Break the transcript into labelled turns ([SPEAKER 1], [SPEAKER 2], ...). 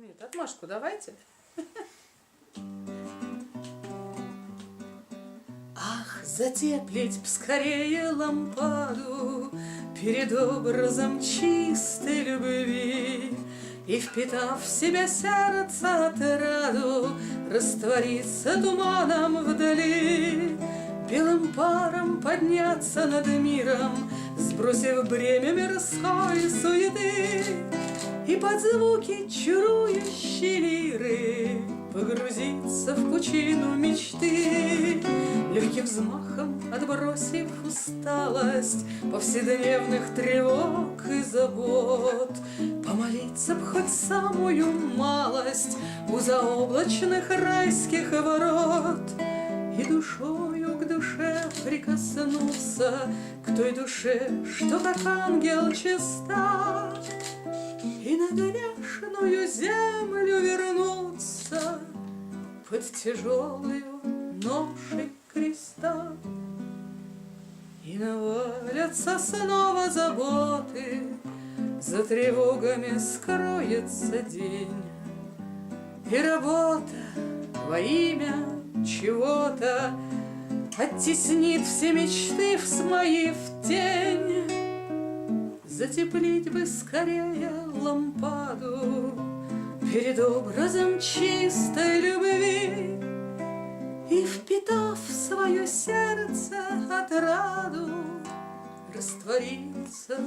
[SPEAKER 1] Нет, отмашку давайте. Ах, затеплить б скорее лампаду Перед образом чистой любви. И, впитав в себя сердце отраду, Раствориться туманом вдали, Белым паром подняться над миром, Сбросив бремя мирской суеты, И под звуки чарующей лиры Погрузиться в пучину мечты, Легким взмахом отбросив усталость Повседневных тревог и забот, Помолиться б хоть самую малость У заоблачных райских ворот. И душою к душе прикоснуться К той душе, что как ангел чиста И на грешную землю вернуться Под тяжелую ношей креста. И навалятся снова заботы, За тревогами скроется день. И работа во имя чего-то Оттеснит все мечты в мои в тень. Затеплить бы скорее лампаду Перед образом чистой любви И, впитав в свое сердце отраду Раствориться.